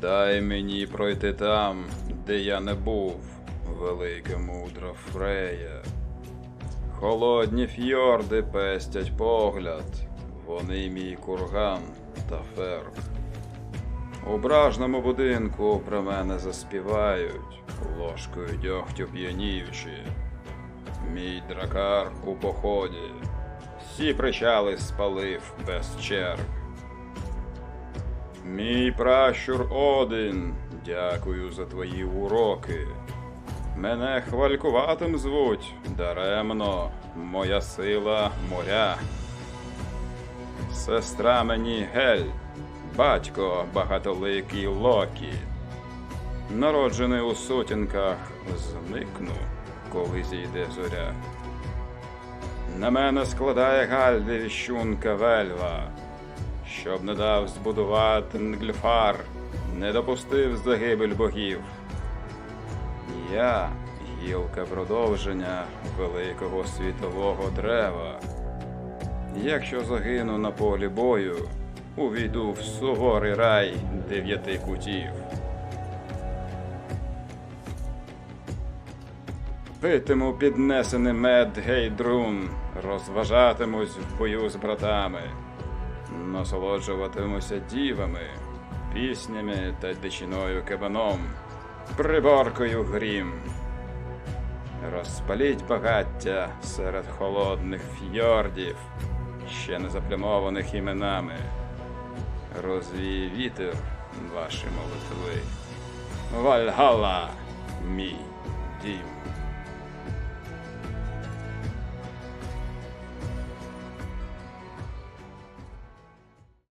Дай мені пройти там, де я не був, велика мудра Фрея. Холодні фьорди пестять погляд, вони мій курган та ферб. У бражному будинку про мене заспівають, ложкою дьогтю п'яніючи. Мій дракар у поході, всі причали спалив без черг. Мій пращур Один, дякую за твої уроки. Мене хвалькуватим звуть даремно, моя сила моря. Сестра мені Гель, батько багатоликий Локі. Народжений у сутінках, зникну, коли зійде зоря. На мене складає Гальди віщунка Вельва, щоб не дав збудувати Нгльфар, не допустив загибель богів. Я гілка продовження великого світового дерева. Якщо загину на полі бою, увійду в суворий рай дев'яти кутів. Питиму піднесений мед гейдрун, розважатимусь в бою з братами, насолоджуватимуся дівами, піснями та дичиною кабаном, приборкою грім. Розпаліть багаття серед холодних фьордів, ще не заплямованих іменами. Розвій вітер ваші молитви. Вальгала, мій